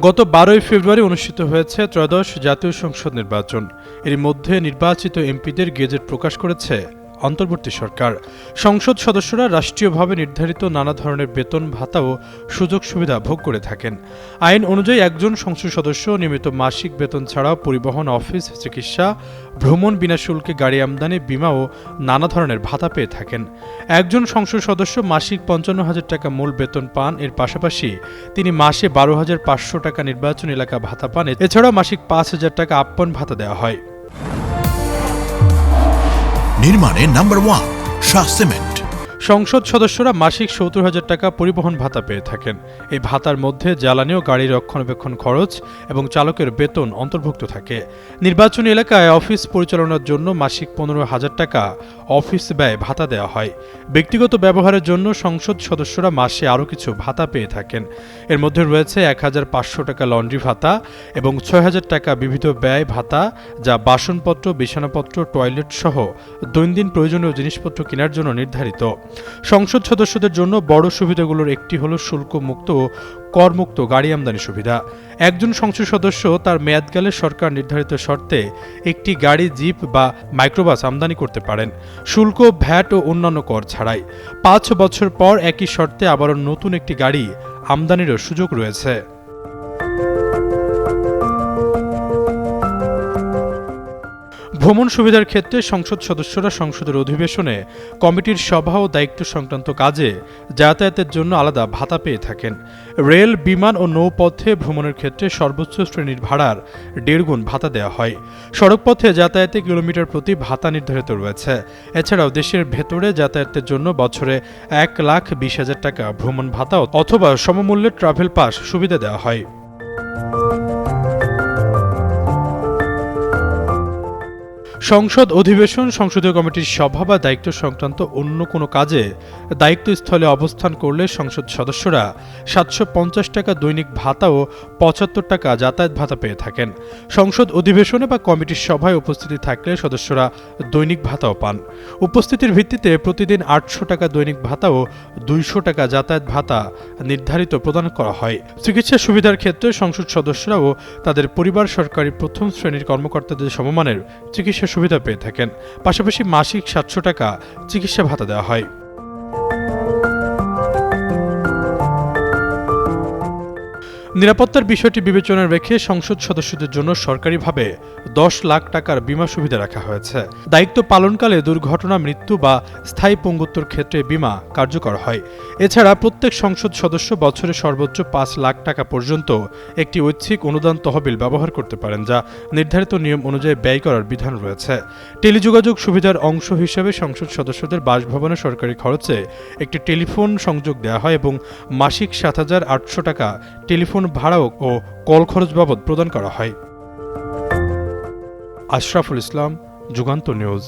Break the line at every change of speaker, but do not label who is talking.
গত বারোই ফেব্রুয়ারি অনুষ্ঠিত হয়েছে ত্রয়োদশ জাতীয় সংসদ নির্বাচন। এর মধ্যে নির্বাচিত এমপিদের গেজেট প্রকাশ করেছে। অন্তর্বর্তী সরকার। সংসদ সদস্যরা রাষ্ট্রীয়ভাবে নির্ধারিত নানা ধরনের বেতন, ভাতা ও সুযোগ সুবিধা ভোগ করে থাকেন। আইন অনুযায়ী একজন সংসদ সদস্য নিয়মিত মাসিক বেতন ছাড়াও পরিবহন, অফিস, চিকিৎসা, ভ্রমণ বিনা শুল্কে গাড়ি আমদানি, বিমা ও নানা ধরনের ভাতা পেয়ে থাকেন। একজন সংসদ সদস্য মাসিক পঞ্চান্ন হাজার টাকা মূল বেতন পান, এর পাশাপাশি তিনি মাসে বারো হাজার পাঁচশো টাকা নির্বাচন এলাকা ভাতা পান। এছাড়াও মাসিক পাঁচ হাজার টাকা আপ্যায়ন ভাতা দেওয়া হয়।
নির্মাণে নাম্বার ওয়ান শাহ সিমেন্ট।
সংসদ সদস্যরা মাসিক সত্তর হাজার টাকা পরিবহন ভাতা পেয়ে থাকেন। এই ভাতার মধ্যে জ্বালানি ও গাড়ির রক্ষণাবেক্ষণ খরচ এবং চালকের বেতন অন্তর্ভুক্ত থাকে। নির্বাচনী এলাকায় অফিস পরিচালনার জন্য মাসিক পনেরো হাজার টাকা অফিস ব্যয় ভাতা দেওয়া হয়। ব্যক্তিগত ব্যবহারের জন্য সংসদ সদস্যরা মাসে আরও কিছু ভাতা পেয়ে থাকেন। এর মধ্যে রয়েছে এক হাজার পাঁচশো টাকা লন্ড্রি ভাতা এবং ছয় হাজার টাকা বিবিধ ব্যয় ভাতা যা বাসনপত্র, বিছানাপত্র, টয়লেট সহ দৈনন্দিন প্রয়োজনীয় জিনিসপত্র কেনার জন্য নির্ধারিত। সংসদ সদস্যদের জন্য বড় সুবিধাগুলোর একটি হলো শুল্ক মুক্ত ও করমুক্ত গাড়ি আমদানি সুবিধা। একজন সংসদ সদস্য তার মেয়াদকালে সরকার নির্ধারিত শর্তে একটি গাড়ি, জিপ বা মাইক্রোবাস আমদানি করতে পারেন। শুল্ক, ভ্যাট ও অন্যান্য কর ছাড়াই। পাঁচ বছর পর একই শর্তে আবারও নতুন একটি গাড়ি আমদানিরও সুযোগ রয়েছে। ভ্রমণ সুবিধার ক্ষেত্রে সংসদ সদস্যরা সংসদের অধিবেশনে কমিটির সভা ও দায়িত্ব সংক্রান্ত কাজে যাতায়াতের জন্য আলাদা ভাতা পেয়ে থাকেন। রেল, বিমান ও নৌপথে ভ্রমণের ক্ষেত্রে সর্বোচ্চ শ্রেণির ভাড়ার দেড় গুণ ভাতা দেওয়া হয়। সড়কপথে যাতায়াতে কিলোমিটার প্রতি ভাতা নির্ধারিত রয়েছে। এছাড়াও দেশের ভেতরে যাতায়াতের জন্য বছরে এক লাখ বিশ হাজার টাকা ভ্রমণ ভাতা অথবা সমমূল্যের ট্রাভেল পাস সুবিধা দেওয়া হয়। সংসদ অধিবেশন সংসদীয় কমিটির সভা বা দায়িত্ব সংক্রান্ত অন্য কোনো কাজে দায়িত্বস্থলে অবস্থান করলে সংসদ সদস্যরা সাতশো পঞ্চাশ টাকা দৈনিক ভাতা ও পঁচাত্তর টাকা যাতায়াত ভাতা পেয়ে থাকেন। সংসদ অধিবেশনে বা কমিটির সভায় উপস্থিতি থাকলে সদস্যরা দৈনিক ভাতাও পান। উপস্থিতির ভিত্তিতে প্রতিদিন আটশো টাকা দৈনিক ভাতা ও দুইশো টাকা যাতায়াত ভাতা নির্ধারিত প্রদান করা হয়। চিকিৎসা সুবিধার ক্ষেত্রে সংসদ সদস্যরা ও তাদের পরিবার সরকারি প্রথম শ্রেণির কর্মকর্তাদের সমমানের চিকিৎসা সুবিধা পেয়ে থাকেন। পাশাপাশি মাসিক সাতশো টাকা চিকিৎসা ভাতা দেওয়া হয়। নিরাপত্তার বিষয়টি বিবেচনায় রেখে সংসদ সদস্যদের জন্য সরকারিভাবে দশ লাখ টাকার বিমা সুবিধা রাখা হয়েছে। দায়িত্ব পালনকালে দুর্ঘটনা, মৃত্যু বা স্থায়ী পঙ্গুত্বর ক্ষেত্রে বিমা কার্যকর হয়। এছাড়া প্রত্যেক সংসদ সদস্য বছরে সর্বোচ্চ পাঁচ লাখ টাকা পর্যন্ত একটি ঐচ্ছিক অনুদান তহবিল ব্যবহার করতে পারেন, যা নির্ধারিত নিয়ম অনুযায়ী ব্যয় করার বিধান রয়েছে। টেলিযোগাযোগ সুবিধার অংশ হিসেবে সংসদ সদস্যদের বাসভবনে সরকারি খরচে একটি টেলিফোন সংযোগ দেওয়া হয় এবং মাসিক সাত হাজার আটশো টাকা টেলিফোন ভাড়াও ও কল খরচ বাবদ প্রদান করা হয়। আশরাফুল ইসলাম যুগান্ত নিউজ।